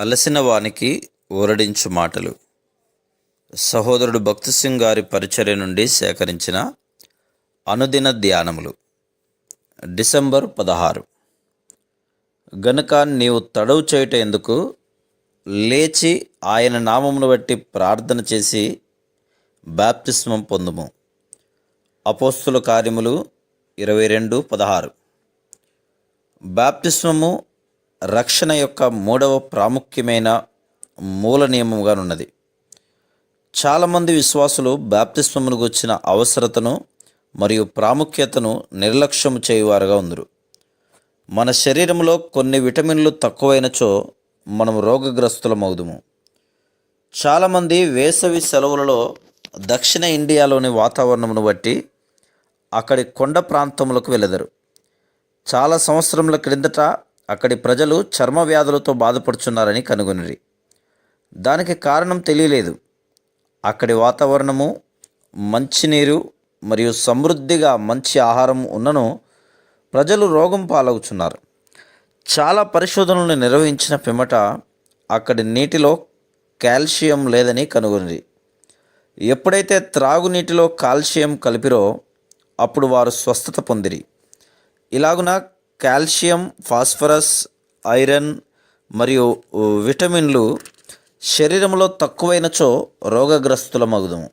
అలసిన వానికి ఊరడించు మాటలు. సహోదరుడు భక్తి సింగ్ గారి పరిచర్య నుండి సేకరించిన అనుదిన ధ్యానములు. డిసెంబర్ పదహారు. గనుక నీవు తడవు చేయుట ఎందుకు? లేచి ఆయన నామమును బట్టి ప్రార్థన చేసి బాప్తిస్మం పొందుము. అపోస్తుల కార్యములు ఇరవై రెండు పదహారు. బాప్తిస్మము రక్షణ యొక్క మూడవ ప్రాముఖ్యమైన మూల నియమంగా ఉన్నది. చాలామంది విశ్వాసులు బాప్తిస్మమును వచ్చిన అవసరతను మరియు ప్రాముఖ్యతను నిర్లక్ష్యం చేయువారుగా ఉందరు. మన శరీరంలో కొన్ని విటమిన్లు తక్కువైనచో మనం రోగగ్రస్తులమవుదుము. చాలామంది వేసవి సెలవులలో దక్షిణ ఇండియాలోని వాతావరణమును బట్టి అక్కడి కొండ ప్రాంతములకు వెళ్ళెదరు. చాలా సంవత్సరముల క్రిందట అక్కడి ప్రజలు చర్మ వ్యాధులతో బాధపడుచున్నారని కనుగొనిరి. దానికి కారణం తెలియలేదు. అక్కడి వాతావరణము మంచినీరు మరియు సమృద్ధిగా మంచి ఆహారం ఉన్నను ప్రజలు రోగం పాలవుచున్నారు. చాలా పరిశోధనలు నిర్వహించిన పిమ్మట అక్కడి నీటిలో కాల్షియం లేదని కనుగొనిది ఎప్పుడైతే త్రాగునీటిలో కాల్షియం కలిపిరో అప్పుడు వారు స్వస్థత పొందిరి. ఇలాగున కాల్షియం ఫాస్ఫరస్ ఐరన్ మరియు విటమిన్లు శరీరంలో తక్కువైనచో రోగగ్రస్తులమగుదము.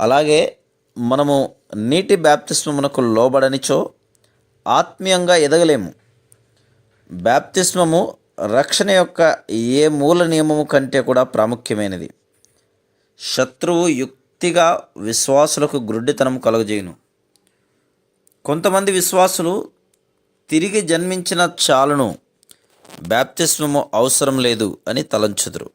అలాగే మనము నీటి బ్యాప్తిస్మమునకు లోబడనిచో ఆత్మీయంగా ఎదగలేము. బ్యాప్తిస్మము రక్షణ యొక్క ఏ మూల నియమము కంటే కూడా ప్రాముఖ్యమైనది. శత్రువు యుక్తిగా విశ్వాసులకు గ్రుడ్డితనం కలుగజేయును. కొంతమంది విశ్వాసులు తిరిగి జన్మించిన చాలును బ్యాప్తిస్మము అవసరం లేదు అని తలంచుదురు.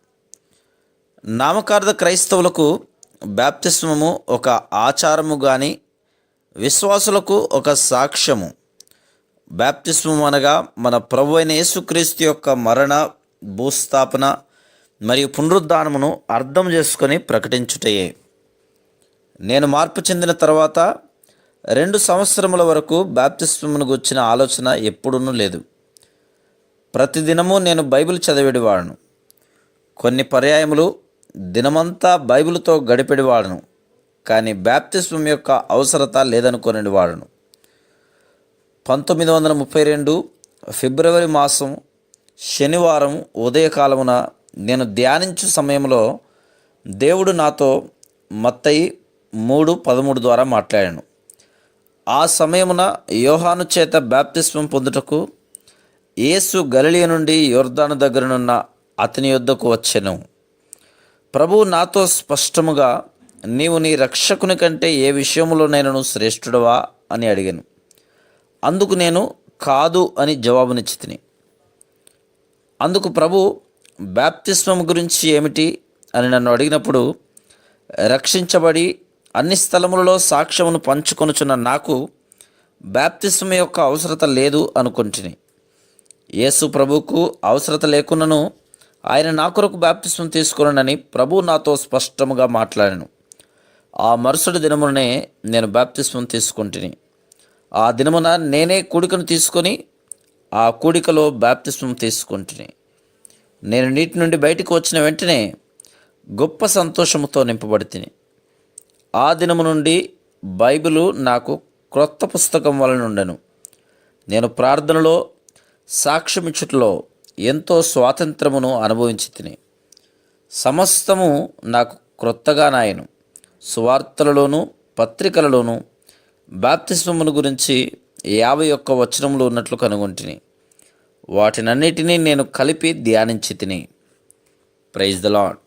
నామకార్థ క్రైస్తవులకు బ్యాప్తిస్మము ఒక ఆచారము కానీ విశ్వాసులకు ఒక సాక్ష్యము. బ్యాప్తిస్మం అనగా మన ప్రభు అయిన యేసుక్రీస్తు యొక్క మరణ భూస్థాపన మరియు పునరుద్ధానమును అర్థం చేసుకొని ప్రకటించుటయే. నేను మార్పు చెందిన తర్వాత రెండు సంవత్సరముల వరకు బాప్తిస్మమును గుర్చిన ఆలోచన ఎప్పుడూ లేదు. ప్రతిదినము నేను బైబిల్ చదివేడివాడను. కొన్ని పర్యాయములు దినమంతా బైబిల్తో గడిపెడివాడను. కానీ బ్యాప్తిస్మం యొక్క అవసరత లేదనుకునేవాడను. పంతొమ్మిది వందల ముప్పై రెండు ఫిబ్రవరి మాసం శనివారం ఉదయకాలమున నేను ధ్యానించు సమయంలో దేవుడు నాతో మత్తయి మూడు పదమూడు ద్వారా మాట్లాడాను. ఆ సమయమున యోహాను చేత బ్యాప్తిస్మం పొందుటకు యేసు గలిలియ నుండి యోర్దాను దగ్గరనున్న అతని యొద్దకు వచ్చెను. ప్రభువు నాతో స్పష్టముగా నీవు నీ రక్షకుని కంటే ఏ విషయంలోనైనా శ్రేష్ఠుడవా అని అడిగాను. అందుకు నేను కాదు అని జవాబునిచ్చి తిని అందుకు ప్రభు బ్యాప్తిస్మం గురించి ఏమిటి అని నన్ను అడిగినప్పుడు రక్షించబడి అన్ని స్థలములలో సాక్ష్యమును పంచుకొనుచున్న నాకు బ్యాప్తిస్మ యొక్క అవసరత లేదు అనుకుంటుని. యేసు ప్రభుకు అవసరత లేకున్నను ఆయన నా కొరకు బ్యాప్తిస్మం తీసుకున్నానని ప్రభు నాతో స్పష్టముగా మాట్లాడాను. ఆ మరుసటి దినమునే నేను బ్యాప్తిస్మం తీసుకుంటుని. ఆ దినమున నేనే కూడికను తీసుకొని ఆ కూడికలో బ్యాప్తిస్మం తీసుకుంటుని. నేను నీటి నుండి బయటకు వచ్చిన వెంటనే గొప్ప సంతోషముతో నింపబడి తిని ఆ దినము నుండి బైబిలు నాకు క్రొత్త పుస్తకం వలన ఉండను. నేను ప్రార్థనలో సాక్ష్యమిచ్చుటలో ఎంతో స్వాతంత్రమును అనుభవించి తిని సమస్తము నాకు క్రొత్తగా నాయను. సువార్తలలోనూ పత్రికలలోనూ బాప్తిస్మమును గురించి యాభై ఒక్క వచనములు ఉన్నట్లు కనుగొంటిని. వాటినన్నిటినీ నేను కలిపి ధ్యానించి తిని ప్రైజ్ ద లాడ్